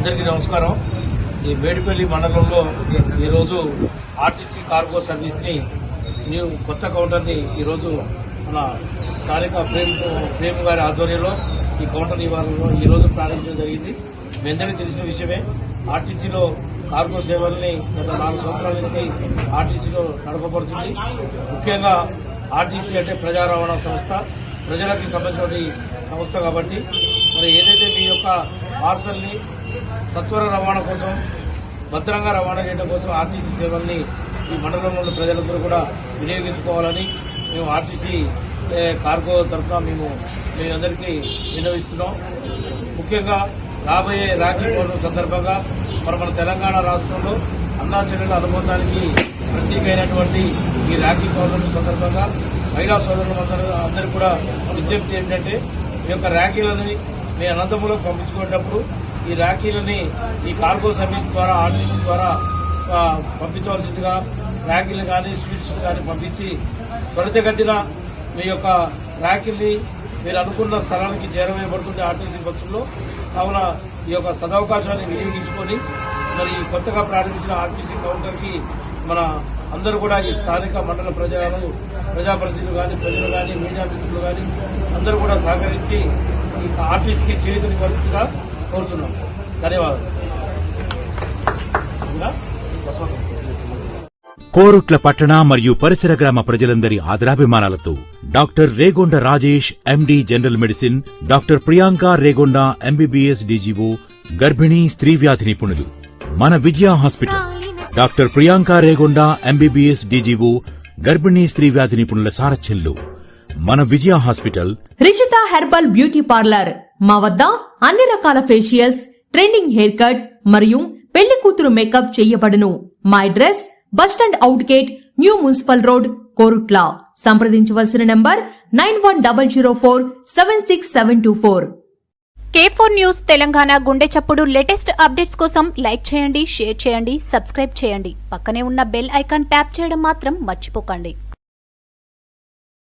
అందరికీ నమస్కారం. ఈ మేడిపల్లి మండలంలో ఈరోజు ఆర్టీసీ కార్గో సర్వీస్ని న్యూ కొత్త కౌంటర్ని ఈరోజు మన స్థానిక ప్రేమ్ ప్రేమ్ గారి ఆధ్వర్యంలో ఈ కౌంటర్ ఇవ్వాలలో ఈరోజు ప్రారంభించడం జరిగింది. మీ అందరికీ తెలిసిన విషయమే ఆర్టీసీలో కార్గో సేవల్ని గత నాలుగు సంవత్సరాల నుంచి ఆర్టీసీలో నడపబడుతుంది. ముఖ్యంగా ఆర్టీసీ అంటే ప్రజా రవాణా సంస్థ. ప్రజలకి సంబంధించిన సంస్థ కాబట్టి మరి ఏదైతే మీ యొక్క పార్సల్ని సత్వర రవాణా కోసం భద్రంగా రవాణా చేయడం కోసం ఆర్టీసీ సేవల్ని ఈ మండలంలో ప్రజలందరూ కూడా వినియోగించుకోవాలని మేము ఆర్టీసీ కార్గో తరఫున మేము మీ అందరికీ విన్నవిస్తున్నాం. ముఖ్యంగా రాబోయే రాఖీ పౌర్ణం సందర్భంగా మరి మన తెలంగాణ రాష్ట్రంలో అన్నా చెల్లెల అనుబంధానికి ప్రత్యేకమైనటువంటి ఈ రాఖీ పౌర్ణమి సందర్భంగా మహిళా సోదరులు అందరూ కూడా విజ్ఞప్తి ఏంటంటే ఈ యొక్క రాఖీలని మీ అనంతపురం పంపించుకునేటప్పుడు ఈ ర్యాకీలని ఈ కార్గో సర్వీస్ ద్వారా ఆర్టీసీ ద్వారా పంపించవలసిందిగా ర్యాకీలు కానీ స్వీట్స్ కానీ పంపించి త్వరితగతిన మీ యొక్క ర్యాకిల్ని మీరు అనుకున్న స్థలానికి చేరవేయబడుతుంది ఆర్టీసీ బస్సుల్లో కావున ఈ యొక్క సదవకాశాన్ని వినియోగించుకొని మరి ఈ కొత్తగా ప్రారంభించిన ఆర్టీసీ కౌంటర్కి మన అందరూ కూడా ఈ స్థానిక మండల ప్రజలు ప్రజాప్రతినిధులు కానీ ప్రజలు కానీ మీడియా మిత్రులు కానీ అందరూ కూడా సహకరించి ఈ ఆర్టీసీకి చేతుని పరిస్థితిగా కోరుతున్నాం ధన్యవాదాలు. కోరుట్ల పట్టణ మరియు పరిసర గ్రామ ప్రజలందరి ఆదరాభిమానాలతో doctor Regonda Rajesh MD general medicine doctor Priyanka Regonda MBBS DGO గర్భిణీ స్త్రీ వ్యాధి నిపుణులు. మన Vijaya hospital. Doctor Priyanka Regonda MBBS DGO గర్భిణీ స్త్రీ వ్యాధి నిపుణుల సారథ్యంలో మన Vijaya hospital. Rishitha herbal beauty parlour. మా వద్ద అన్ని రకాల ఫేషియల్స్ ట్రెండింగ్ హెయిర్ కట్ మరియు పెళ్ళి కూతురు మేకప్ చేయబడును. మా address bus stand out gate new municipal road Korutla. సంప్రదించవలసిన number nine one double zero four seven six seven two four. K four news Telangana గుండె చప్పుడు లేటెస్ట్ అప్డేట్స్ కోసం like చేయండి షేర్ చేయండి సబ్స్క్రైబ్ చేయండి. పక్కనే ఉన్న బెల్ ఐకాన్ ట్యాప్ చేయడం మాత్రం మర్చిపోకండి.